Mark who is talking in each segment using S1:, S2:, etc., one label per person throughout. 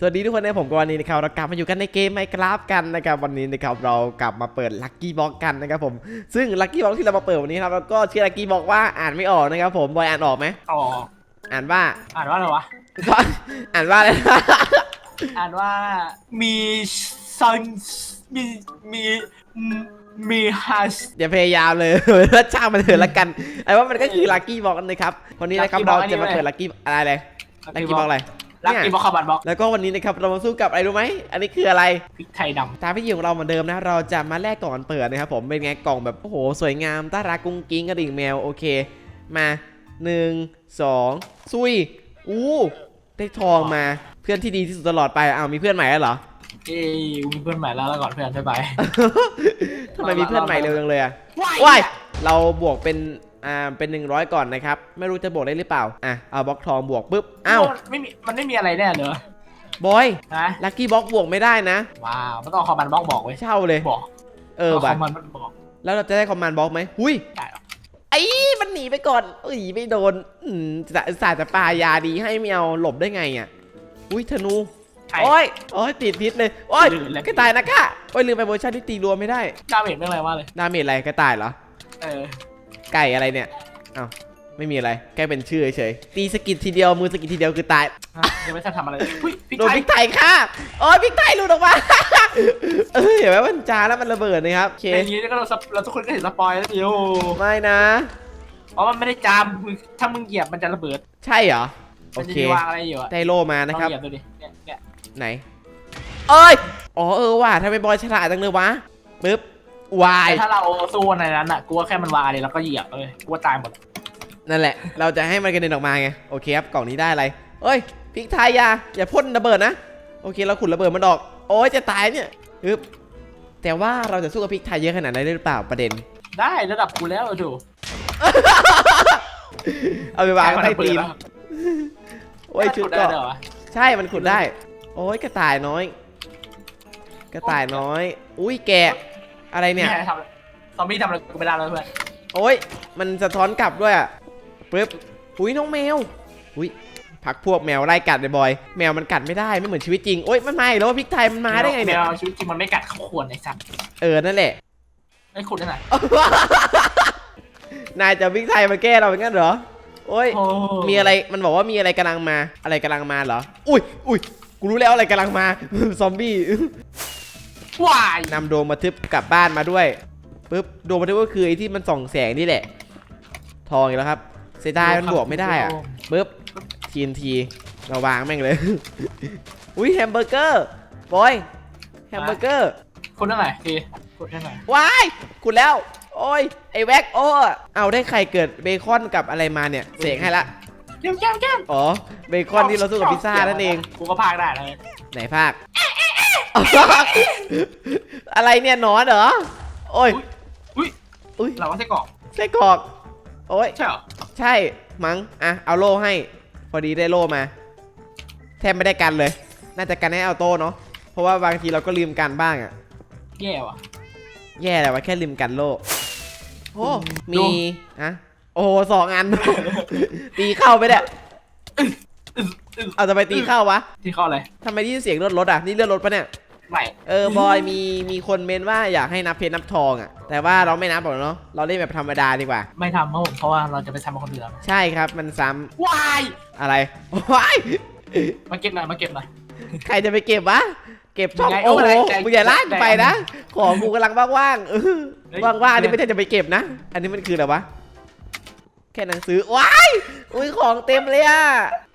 S1: สวัสดีทุกคนนะผมกวันนี้นะครับเรากลับมาอยู่กันในเกมไมกราฟกันนะครับวันนี้นะครับเรากลับมาเปิดลัคกี้บ็อกกันนะครับผมซึ่งลัคกี้บ็อกที่เรามาเปิดวันนี้นะครับเราก็ชื่อลัคกี้บ็อกว่าอ่านไม่ออกนะครับผมบอยอ่านออกไหม
S2: อ๋อ
S1: อ่านว่า
S2: อ่านว่าอะไรวะ
S1: ก็อ่านว่าอะไร
S2: อ่านว่ามีซันมีมีมีฮัส
S1: อย่าพยายามเลยช่างมันเถอะละกันไอ้ว่ามันก็คือลัคกี้บ็อกนะครับวันนี้นะครับ
S2: Lucky
S1: เรา
S2: Box
S1: จะมา
S2: อันนี้
S1: เปิดลัคกี้อะไรเลยลัคกี้บ็อกอะไร
S2: ลักกี้บ็อกคาบันบ็อก
S1: แล้วก็วันนี้นะครับเรามาสู้กับอะไรรู้ไหมอันนี้คืออะไร
S2: พริกไทยด
S1: ตามพิธีของเราเหมือนเดิมนะเราจะมาแลกกล่องเปิดนะครับผมเป็นไงกล่องแบบโอ้โหสวยงามต้ารักกุ้งกิ้งกระดิ่งแมวโอเค มาหนึ่งสองซุยอู้ได้ทองมาเพื่อนที่ดีที่สุดตลอดไปอ้าวมีเพื่อนใหม่แล้วเหรอำ
S2: เอ้ยกูมีเพื่อนใหม่แล้วแล้วก่อนเพื่อนบ๊ายบาย
S1: ทำไมมีเพื่อนใหม่เร็วจังเลยอะ
S2: ว้าย
S1: ว้ายเราบวกเป็น อ่าเป็น 100 ก่อนนะครับ ไม่รู้จะบวกได้หรือเปล่า อะ เอาบล็อกทองบวกปุ๊บ อ้าว
S2: ไม่มีมันไม่มีอะไรแน่เหรอบ
S1: อย
S2: นะ
S1: ลัคกี้บล็อกบวกไม่ได้นะ
S2: ว้าวมันต้องเอาคาบันบ็อกบอกไว้
S1: เช่าเลย
S2: บอก
S1: เออว่ะ
S2: คาบันบอก
S1: แล้วเราจะได้คอมมานด์บล็อกไหมหุย
S2: ได้หรอ
S1: ไอ้มันหนีไปก่อนเอ้ยไม่โดนอืมจะอุตสาห์จะปายาดีให้ไม่เอาหลบได้ไงอะอุ้ยธนู
S2: ใช่
S1: โอ้ยโอ้ยติดพิษเลยโอ้ย
S2: ลืมแล้ว
S1: กระต่ายนะค่ะโอ้ยลืมไปเวอร์ชันที่ตีรัวไม่ได้
S2: ดาเมจไม่อะไรวะเลย
S1: ดาเมจอะไรกระต่ายเหรอ
S2: เออ
S1: ไก่อะไรเนี่ยอ้าวไม่มีอะไรแค่เป็นชื่อเฉยๆตีสกิดทีเดียวมือสกิดทีเดียวคือตาย
S2: ฮะยังไม่ทันทำอะไรเลยอุ้ยพริก
S1: โดน
S2: ไทย
S1: พริกไทยค่ะโอ้ยพริกไทยหลุดออกมา เออเห็นไหมมันจาแล้วมันระเบิดนะครับโอเค
S2: อย่างนี้ก็เราสปเราทุกคนก็เห็นสปอยแล้วดิโอ
S1: ไม่นะ
S2: เพราะมันไม่ได้จามมึงถ้ามึงเหยียบมันจะระเบิด
S1: ใช่เหรอโอ
S2: มันจะ
S1: เค
S2: มีวางอะไรอยู่อะ
S1: ได้โล่มานะครับ
S2: ลองเหยียบดูดิเนี่ยเนี่ย
S1: ไหนเอ้ย อ๋อเออว่ะทำไมบอยฉลาดจังเลยวะปึ๊บ วาย
S2: แต่ถ้าเราสู้ในนั้นอะกูว่าแค่มันวางอะไรแล้วก็เหยียบเลยกูว่าตายหมด
S1: นั่นแหละ เราจะให้มันกระเด็นออกมาไง โอเคครับ กล่องนี้ได้อะไรเอ้ย พริกไทยอยาอย่าพ่นระเบิดนะ โอเค เราขุดระเบิดมันออก โอ้ยจะตายเนี่ยปึ๊บแต่ว่าเราจะสู้กับพริกไทยเยอะขนาดนั้นได้หรือเปล่าประเด็น
S2: ได้ระดับกูแล้วดู
S1: เอาไปวางใต้ตีน
S2: แล้ว
S1: โอ้ยชุด
S2: ได้
S1: ก็
S2: เหรอวะ
S1: ใช่ มันขุดได้ โอ้ยกระต่ายน้อย กระต่ายน้อย อุ้ยแกะ อะไรเนี่ย
S2: ไม่ให้ทำอะไรซอมบี้ทำอะไรกูไม่ได้แล้วเพื่อน
S1: โอ้ย มันสะท้อนกลับด้วยอะปึ๊บอุ้ยน้องแมว อุ้ยพักพวกแมวไล่กัดเลยบอย แมวมันกัดไม่ได้ไม่เหมือนชีวิตจริง โอ้ยมันมาอีกแล้วว่าพริกไทยมันมาได้ไงเนี่ย
S2: แมวชีวิตจริงมันไม่กัดเข้าขวนไอ้สัตว์
S1: เออ นั่นแหละ
S2: ไอ้ขุดได้ไหน
S1: นายจะเอาพริกไทยมาแก้เราเป็นงั้นเหรอ โอ้ย
S2: โอ้
S1: มีอะไร มันบอกว่ามีอะไรกำลังมา อะไรกำลังมาเหรอ อุ้ย อุ้ย กูรู้แล้วอะไรกำลังมา ซอมบี้
S2: วาย
S1: นำโดมมาทึบกลับบ้านมาด้วยปึ๊บโดมมาทึบก็คือไอ้ที่มันส่องแสงนี่แหละ ทองอีกแล้วครับเสียดายมันบวกไม่ได้อะปึ๊บทีนทีมาวางแม่งเลย อุ้ยแฮมเบอร์เกอร์บอยแฮมเบอร์เกอร์
S2: ขุดได้ไหนทีขุดได้ไหน
S1: ว้ายคุณแล้ว โอ้ยไอ้แว็กโอ้เอาได้ไข่เกิดเบคอนกับอะไรมาเนี่ยเสกให้ละ
S2: เจ้มแก้มแก้ม
S1: อ๋อเบคอนที่เราสู้กับพิซซ่านั่นเอง
S2: กูก็พากได้เลย
S1: ไหนภาค อะไรเนี่ยหนอนเหรอ โอ้ย
S2: อุ้ย
S1: อุ้ย
S2: เราว่าไส้กรอก
S1: ไส้กรอก โอ้ย
S2: ใช่เหรอ
S1: ใช่ มั้ง อะ เอาโล่ให้ พอดีได้โล่มา แทบไม่ได้กันเลย น่าจะกันให้เอาโต้เนาะ เพราะว่าบางทีเราก็ลืมกันบ้างอะ
S2: แย่ว่ะ
S1: แย่แหละว่าแค่ลืมกันโล่โอ้
S2: ดู
S1: มีอะโอ้โหสองอัน ตีเข้าไปเนี่ย เอาจะไปตีเข้าวะ
S2: ที่ข้ออะไร
S1: ทำไมได้ยินเสียงรถรถอะ นี่เลื่อนรถปะเนี่ย
S2: ไม่
S1: เออบอยมีมีคนเมนว่าอยากให้นับเพชรนับทองอะ แต่ว่าเราไม่นับหรอกเนาะ เราเล่นแบบธรรมดาดีกว่า
S2: ไม่ทำครับผมเพราะว่าเราจะไปทำกับคนอื่นแล้ว
S1: ใช่ครับ มันซ้ำ
S2: วาย
S1: อะไรว้าย
S2: มาเก็บหน่อยมาเก็บหน่อย
S1: ใครจะไปเก็บวะ เก็บช่อง
S2: ยังไง
S1: โอ้โห
S2: เอาอะไร
S1: มึงอย่าลากกูไปนะ ของกูกำลังว่างๆเออ
S2: เฮ้ย
S1: ว่างๆอันนี้ไม่ใช่จะไปเก็บนะ อันนี้มันคืออะไรวะแค่หนังสือ ว้าย อุ้ยของเต็มเลยอะ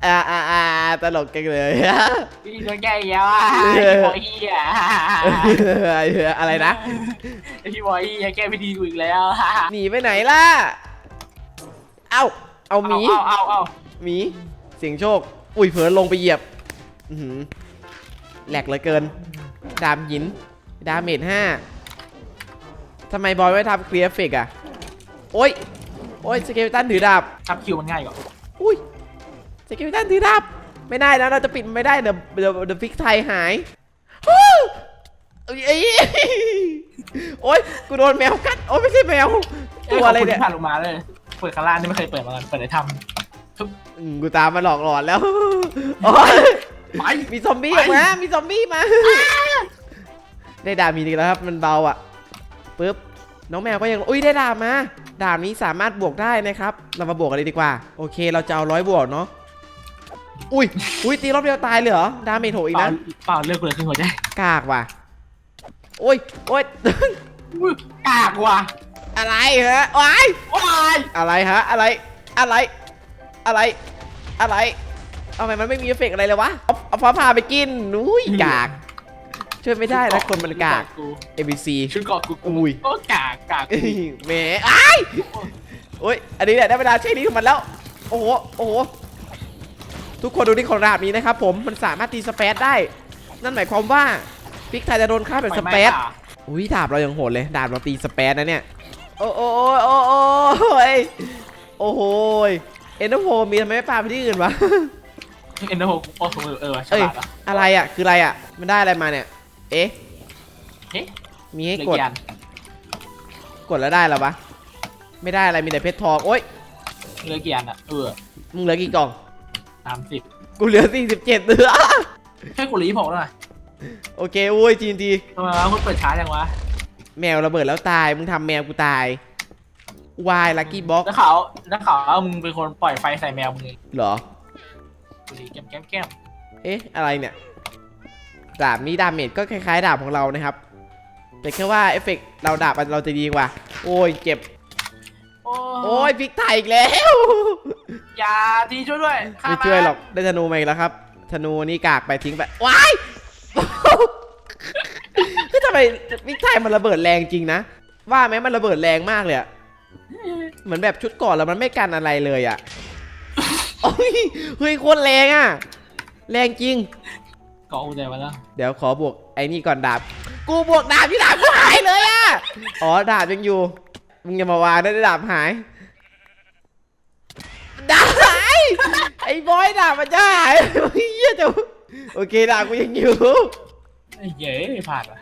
S1: อ่าอ่าอ่าตลกจังเลย
S2: พี่โดนแกล้งอีกแล้วอะ
S1: เออ
S2: พี่บอยเฮีย
S1: อะไรนะ
S2: ไอ้พี่บอยเฮียแกล้งพี่ดีกูอีกแล้ว
S1: หนีไปไหนล่ะ เอ้า เอาหมี
S2: เอาเอาเอา
S1: หมี เสียงโชค อุ้ยเผลอลงไปเหยียบอื้อหือแหลกเหลือเกิน ดามหิน ดาเมจห้าทำไมบอยไม่ทำเคลียร์เฟกอะโอ้ย โอ้ยสเกลตันถือดาบ
S2: ทับคิวมันง่ายกว่า
S1: อุ้ยสเกลตันถือดาบไม่ได้นะเราจะปิดมันไม่ได้เดี๋ยวเดี๋ยวเดี๋ยวฟิกไทยหายฮู้เอ้ยเอ้ยโอ้ยกูโดนแมวกัดโอ้ยไม่ใช่แมวตัวอะไรเนี่ย
S2: ผ่านลงมาเลยเปิดคาร่านี่ไม่เคยเปิดมาก่อนเปิดได้ทำ
S1: อืมกูตามมาหลอกหลอนแล้วโอ้ย
S2: ไป
S1: มีซอมบี้ออกมา มีซอมบี้มา ได้ดาบมีอีกแล้วครับ มันเบาอะปึ๊บ น้องแมวก็ยัง อุ้ยได้ดาบมา ดาบนี้สามารถบวกได้นะครับ เรามาบวกกันเลยดีกว่า โอเค เราจะเอาร้อยบวกเนาะ อุ้ย อุ้ยตีรอบเดียวตายเลยเหรอ ดาเมจโหอีก
S2: เปล่า
S1: นะ
S2: เปล่าเลือกเลยขึ้นหัวใจ
S1: กากว่ะ โอ้ย โอ้ย
S2: อุ๊ยกากว่ะ
S1: อะไรฮะว้าย
S2: ว้าย
S1: อะไรฮะ อะไร อะไร อะไร อะไรทำไมมันไม่มีเอฟเฟกต์อะไรเลยวะ เอาเอาฟ้าผ่าไปกินนุ้ยกาก ช่วยไม่ได้นะคนมันกาก
S2: กู
S1: ABC
S2: ชุดเกาะกูกู
S1: อุ้ย
S2: โอ้กากกาก
S1: เอ้ยแหมอ้ายโอ้ยอันนี้แหละได้เวลาใช้นี้ของมันแล้ว โอ้โห โอ้โห ทุกคนดูที่ของดาบนี้นะครับผม มันสามารถตีสเปซได้ นั่นหมายความว่าพิกไทยจะโดนฆ่าแบบสเปซอุ้ยดาบเรายังโหดเลย ดาบเราตีสเปซนะเนี่ย โอ้โอ้โอ้โอ้โอ้ยโอ้โหยเอ็นโดโพมีทำไมไม่ปาไปที่อื่นวะ
S2: เอ็นโดโฮโอ้โหเออฉ
S1: เอ้ย
S2: ลาดอะ
S1: อะไรอะ คืออะไรอะ มันได้อะไรมาเนี่ย เอ๊ะ
S2: เอ๊ะ
S1: มีให้
S2: เหลื
S1: ก
S2: อ
S1: ด
S2: กี่อัน
S1: กดแล้วได้เหรอวะ ไม่ได้อะไรมีแต่เพชรทอง โอ๊ย
S2: เหลือกี่อันอะ เออ
S1: มึงเหลือกี่กล่อง
S2: สามสิบ
S1: กูเหลือ47เดือ
S2: แค่กูรีพอร์ตหน่อย
S1: โอเคโอ้ยจีนที
S2: ทำไมวะคุณเปิดช้าจังวะ
S1: แมวระเบิดแล้วตาย มึงทำแมวกูตายวายลักกี้บ็อก
S2: นักข่าวนักข่าวเอามึงเป็นคนปล่อยไฟใส่แมวมึงเอง
S1: เหรอ
S2: กูรีแก้มแก้มแก้ม
S1: เอ๊ะ อะไรเนี่ย ดาบนี้ดาเมจก็คล้ายๆ ดาบของเรานะครับแต่แค่ว่าเอฟเฟกต์เราดาบเราจะดีกว่า โอ้ยเจ็บ
S2: โอ้
S1: โอ้ยพลิกไทยอีกแล้ว
S2: อย่าทีช่วยด้วยฆ่า
S1: ไม่
S2: น
S1: ช่วยหรอกได้ธนูมาอีกแล้วครับ ธนูนี่กากไปทิ้งไปว้ายคือทำไมพลิกไทยมันระเบิดแรงจริงนะ ว่าไหมมันระเบิดแรงมากเลยอะเหมือนแบบชุดก่อนแล้วมันไม่กันอะไรเลยอะโอ้ยเฮ้ยโคตรแรงอะแรงจริง
S2: เกาะกูใจมาแล้ว
S1: เดี๋ยวขอบวกไอ้นี่ก่อนดาบ กูบวกดาบที่ดาบกูหายเลยอะอ๋อดาบยังอยู่ มึงอย่ามาวางได้ดาบหาย ดาบหาย ไอ้บอยดาบมันจะหายเฮียจะโอเคดาบกูยังอยู่
S2: ไอ้เย้ยผ่านว่ะ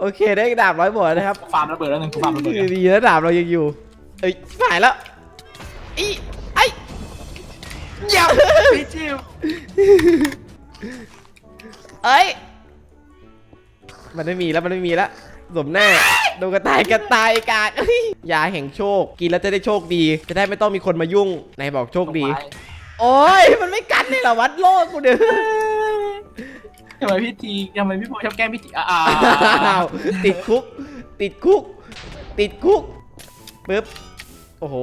S1: โอเคได้ดาบร้อยบวกนะครับ
S2: ฟาร์มระเบิดแล้วหนึ่งกูฟาร์มระเบิดแล้ว
S1: ดีนะดาบเรายังอยู่ เอ้ยหายแล้วอีไอ้
S2: อย่าพี่จิว
S1: เอ้ย มันไม่มีแล้วมันไม่มีแล้วสมแน่โดนกระต่ายกระต่ายกากเอ้ยยาแห่งโชค กินแล้วจะได้โชคดี จะได้ไม่ต้องมีคนมายุ่งนายบอกโชคดี โอ้ยมันไม่กันเลยเหรอวัดโลกกูเด้อ
S2: ทำไมพี่ทีทำไมพี่โบชอบแกล้งพี่ทีอ่า
S1: อ้าวติดคุก ติดคุก ติดคุกปึ๊บโอ้โห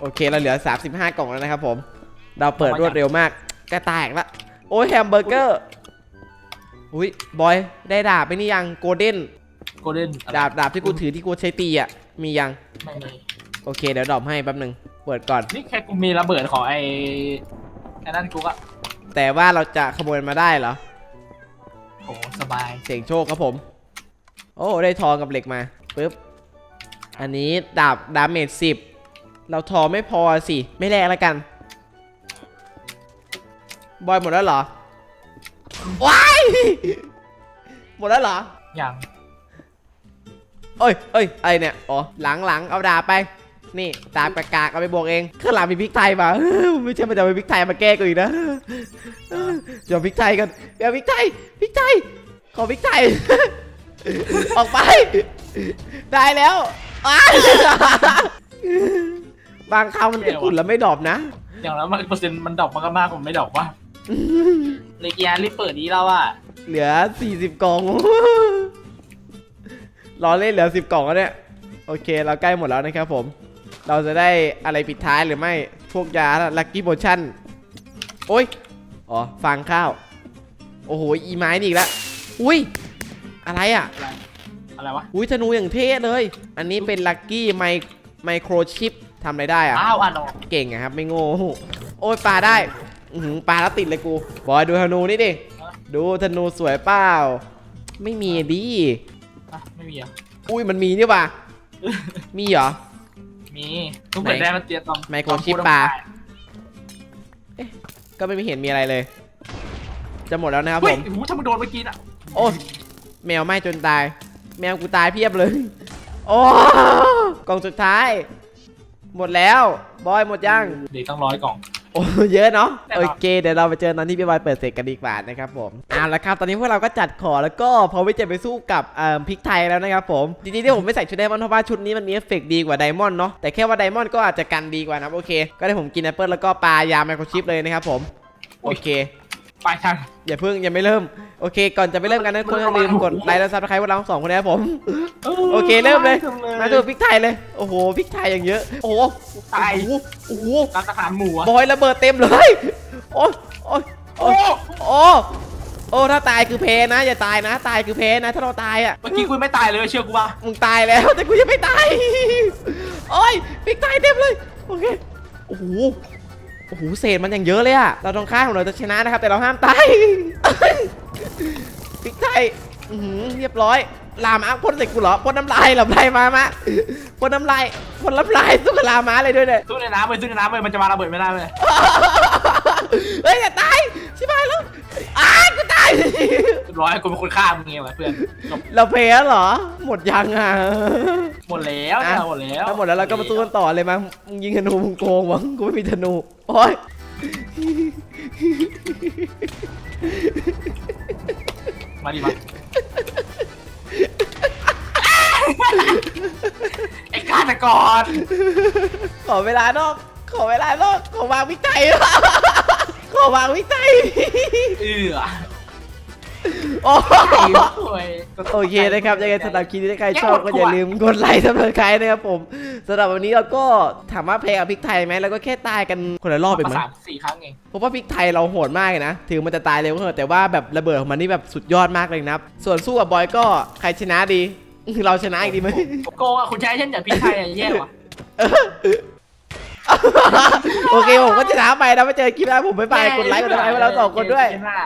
S1: โอเคเราเหลือ 35 กล่องแล้วนะครับผม เราเปิดรวดเร็วมากกระแตกละโอ้ยแฮมเบอร์เกอร์ อุ้ยบอยได้ดาบไปนี่ยังโกลเด้น
S2: โกลเด้น
S1: ดาบดาบที่กูถือที่กูใช้ตีอะมียัง
S2: ไม่มี
S1: โอเคเดี๋ยวดรอปให้แป๊บหนึงเปิดก่อน
S2: นี่แค่กูมีระเบิดของไอ้ไอ้นั่นกูก็
S1: แต่ว่าเราจะขโมยมาได้เหรอ
S2: โหสบาย
S1: เสียงโชคครับผม โอ้ได้ทองกับเหล็กมาปึ๊บอันนี้ดาบดาเมจสิบเราทองไม่พอสิ ไม่แลกแล้วกัน บอยหมดแล้วเหรอ ว้ายหมดแล้วเหรอ
S2: อย่าง
S1: เอ้ยเอ้ยอะไรเนี่ยอ๋อหลังหลังเอาดาบไป นี่ดาบกากากเอาไปบวกเองข้างหลังมีพริกไทยมา ไม่ใช่มันจะเอาพริกไทยมาแก้กูอีกนะเดี๋ยวพริกไทยกันเดี๋ยวพริกไทยพริกไทยขอพริกไทย ออกไป ได้แล้วอ้ายบางคำมันเป็นอุ่นแล้วไม่ดรอบนะ
S2: อย่างแล้วมันเปอร์เซ็นต์มันดอกมันก็มากกว่าไม่ดอกว่ะ เลยกียร์รีบเปิดนี้แล้วอะ
S1: เหลือ40กล่อง รอเล่นเหลือ10กล่องแล้วเนี่ย โอเค เราใกล้หมดแล้วนะครับผม เราจะได้อะไรปิดท้ายหรือไม่ พวกยาลักกี้โ t ชั่น โอ้ย อ๋อฟังข้าว โอ้โห อีไม้นี่อีกแล้ว อุ้ย อะไรอะ
S2: อะไรอะไรวะ
S1: อุ้ยธนูอย่างเท่เลย อันนี้เป็นลักกี้ไมไมโครชิปทำอะไรได้อะ
S2: อ้าวอ่านออก
S1: เก่งอะครับ ไม่โง่ โอ้ยปลาได้ อือหือปลาแล้วติดเลยกู บอยดูธนูนี่ดิ ดูธนูสวยเปล่า ไม่มีดิ
S2: อะไม่มีอะ
S1: อุ้ยมันมีนี่ป่ะ มีเหรอ
S2: มีทุกเปิดได้มันเตียตอน
S1: ไมโครชิปปลา ก็ไม่มีเห็นมีอะไรเลย จะหมดแล้วนะครับ
S2: เฮ้
S1: ผ
S2: ย
S1: ม
S2: โอ้โหถ้ามันโดนเมื่อกี้น่ะ
S1: โอ้แมวไหม้จนตาย แมวกูตายเพียบเลย โอ้กล่องสุดท้าย หมดแล้ว บอยหมดยัง
S2: เดี๋ยวต้องร้อยกล่อง
S1: โอ้เยอะเนาะ
S2: แน่นอน
S1: โอเคเดี๋ยวเราไปเจอตอนที่พี่บอยเปิดเสร็จกันดีกว่านะครับผมเอาละครับ ตอนนี้พวกเราก็จัดของแล้วก็พอวิจะไปสู้กับเอ่อพริกไทยแล้วนะครับผมจริงๆที่ผมไม่ใส่ชุดไดมอนด์เพราะว่าชุดนี้มันมีเอฟเฟกต์ดีกว่าไดมอนด์เนาะแต่แค่ว่าไดมอนด์ก็อาจจะกันดีกว่านะโอเค ก็ได้ผมกินแอปเปิลแล้วก็ปลายาไมโครชิปเลยนะครับผมโอเค
S2: ไปทาง
S1: อย่าเพิ่งยังไม่เริ่มโอเค ก่อนจะไปเริ่มกันนะคุณอย่าลืมกดไลค์และซับสไครต์พวกเราทั้งสองคนนะครับผม โอเคเริ่มเลย มาดูพริกไทยเลยโอ้โหพริกไทยอย่างเยอะ โอ้โห
S2: ตาย
S1: โอ้โหโอ้โห
S2: ร้านอาหารหมูอะ
S1: บอยระเบิดเต็มเลยโอ้ยโอ้ย
S2: โอ้
S1: โอ้โอ้โอ้ถ้าตายคือเพนะ อย่าตายนะ ตายคือเพนะ ถ้าเราตายอะ
S2: เมื่อกี้คุณไม่ตายเลยเชื่อกูป่ะ
S1: มึงตายแล้วแต่กูยังไม่ตายโอ้ยพริกไทยเต็มเลยโอเคโอ้โหโอ้โหเศษมันอย่างเยอะเลยอะเราต้องฆ่าของเราจะชนะนะครับ แต่เราห้ามตายพริกไทยอื้อหือเรียบร้อย ลามาพ่นใส่กูเหรอพ่นน้ำลายเหรอลายมามาพ่นน้ำลายพ่นน้ำลายสู้กับลามาเลยด้วยเนี่ย
S2: สู้ในน้ำเลยสู้ในน้ำเลยมันจะมาระเบิดไม่ได้เลย
S1: เฮ้ยอย่าตายชิบหายแล้ว อ้ากูตาย
S2: เรียบร้อยกูเป็นคนฆ่ามึงไงวะเพื่อนจบ
S1: เราแพ้เหรอ หมดยังอะ
S2: หมดแล้ว
S1: อะ
S2: เนี่ยหมดแล้ว
S1: ถ้าหมดแล้วเราก็มาสู้กันต่อเลยมั้งมึงยิงธนูมึงโกงวะกูไม่มีธนูโอ้ย
S2: มาดิมาไอ้ฆาตกร
S1: ขอเวลานอก ขอเวลานอก ขอวางวิจัย ขอวางวิจัย
S2: เอือ
S1: โอ้
S2: ไอ้โวย
S1: โอเคนะครับยังไงสำหรับคลิปนี้ถ้าใครชอบก็อย่าลืมกดไลค์สำหรับใครนะครับผมสำหรับวันนี้เราก็ถามว่าแพ้กับพริกไทยไหมเราก็แค่ตายกันคนละรอบเอง
S2: มา
S1: มั้ง
S2: สามสี่ครั้งเอง
S1: เพราะว่าพริกไทยเราโหดมากเลยนะถึงมันจะตายเร็วก็เถอะแต่ว่าแบบระเบิดของมันนี่แบบสุดยอดมากเลยนะครับส่วนสู้กับบอยก็ใครชนะดี เราชนะอีกดีไหม
S2: โกงอะคุณใช้เช่นอย่างพี่ไทยอะแย่ว่ะ
S1: โอเคผมก็ชนะไปนะไปเจอคลิปหน้าผมไปไปกดไลค์กดไลค์ให้เราสองคนด้วย
S2: เกมหน้า